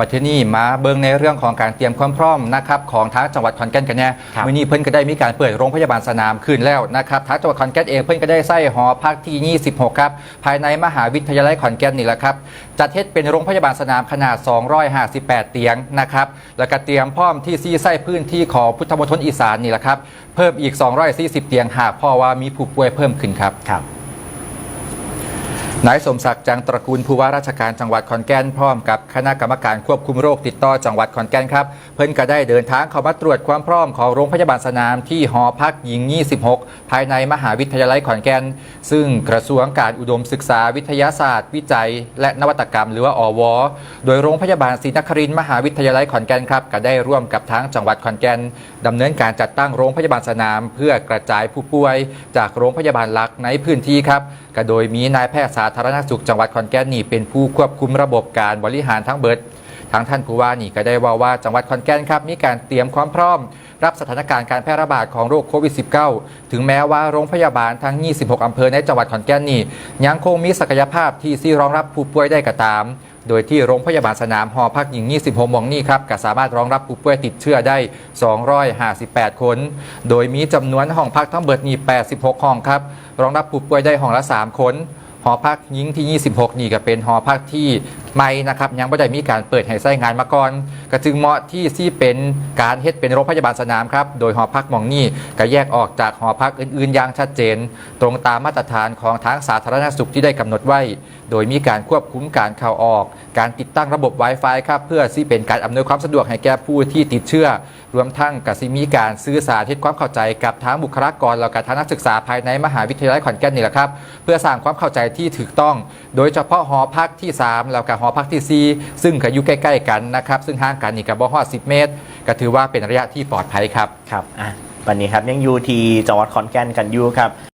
ปัจจุบันนี้มาเบิงในเรื่องของการเตรียมความพร้อมนะครับของทางจังหวัดขอนแก่นกันแน่ครับวันนี้เพิ่นก็ได้มีการเปิดโรงพยาบาลสนามขึ้นแล้วนะครับทางจังหวัดขอนแก่นเองเพิ่นก็ได้ใส่หอพักที่ 26 ครับ ภายในมหาวิทยาลัยขอนแก่นนี่แหละครับจัดเฮ็ดเป็นโรงพยาบาลสนามขนาด 258 เตียงนะครับแล้วก็เตรียมพร้อมที่ซีไส้พื้นที่ของพุทธมณฑลอีสานนี่แหละครับเพิ่มอีก 240 เตียงหากเพราะว่ามีผู้ป่วยเพิ่มขึ้นครับครับ นายสมศักดิ์จังตระกูลผู้ว่าราชการจังหวัดขอนแก่นพร้อมกับคณะกรรมการควบคุมโรคติดต่อจังหวัดขอนแก่นครับ เพิ่นก็ได้เดินทางเข้ามาตรวจความพร้อมของโรงพยาบาลสนามที่หอพักหญิง 26 ภายในมหาวิทยาลัยขอนแก่น ซึ่งกระทรวงการอุดมศึกษาวิทยาศาสตร์ วิจัย และนวัตกรรมหรือว่าอว โดยโรงพยาบาลศรีนครินทร์มหาวิทยาลัยขอนแก่นครับก็ได้ร่วมกับทางจังหวัดขอนแก่นดำเนินการจัดตั้งโรงพยาบาลสนาม เพื่อกระจายผู้ป่วย จากโรงพยาบาลหลักในพื้นที่ครับ ก็โดยมีนายแพทย์สาธารณสุขจังหวัดขอนแก่นนี่เป็นผู้ควบคุมระบบการบริหารทั้งเบิดทางท่านผู้ว่านี่ก็ได้ว่าว่าจังหวัดขอนแก่นครับมีการเตรียมความพร้อม รับสถานการณ์การแพร่ระบาดของโรคโควิด -19 ถึงแม้ว่าโรงพยาบาลทั้ง 26 อำเภอในจังหวัดขอนแก่นนี่ยังคงมีศักยภาพที่ซีรองรับผู้ป่วยได้ก็ตาม โดยที่โรงพยาบาลสนามหอพักหญิง 26หมองนี่ครับก็สามารถรองรับผู้ป่วยติดเชื้อได้ 258 คน โดยมีจำนวนห้องพักทั้งเบิดนี่86 ห้องครับ รองรับผู้ป่วยได้ห้องละ 3 คนหอพักหญิงที่ 26 นี่ก็เป็นหอพักที่ไม่นะครับยังไม่ได้มีการเปิดให้ใช้งานมาก่อน ก็จึงเหมาะที่ที่เป็นการเฮ็ดเป็นโรงพยาบาลสนามครับโดยหอพักมองนี่ก็แยกออกจากหอพักอื่นๆอย่างชัดเจน ตรงตามมาตรฐานของทางสาธารณสุขที่ได้กำหนดไว้ โดยมีการควบคุมการเข้าออก การติดตั้งระบบ Wi-Fi ครับเพื่อที่เป็นการอำนวยความสะดวกให้แก่ผู้ที่ติดเชื้อ รวมทั้งกสิมีการสื่อสารเทศความเข้าใจกับทางบุคลากรและกับทางนักศึกษาภายในมหาวิทยาลัยขอนแก่นนี่แหละครับ เพื่อสร้างความเข้าใจที่ถูกต้อง โดยเฉพาะหอพักที่ 3 แล้วกับหอพักที่ 4 ซึ่งก็อยู่ใกล้ ๆ กันนะครับซึ่งห่างกันนี่กับบ่ฮอด10 เมตร ก็ถือว่าเป็นระยะที่ปลอดภัยครับ ครับอะวันนี้ครับยังอยู่ที่จังหวัดขอนแก่นกันอยู่ครับ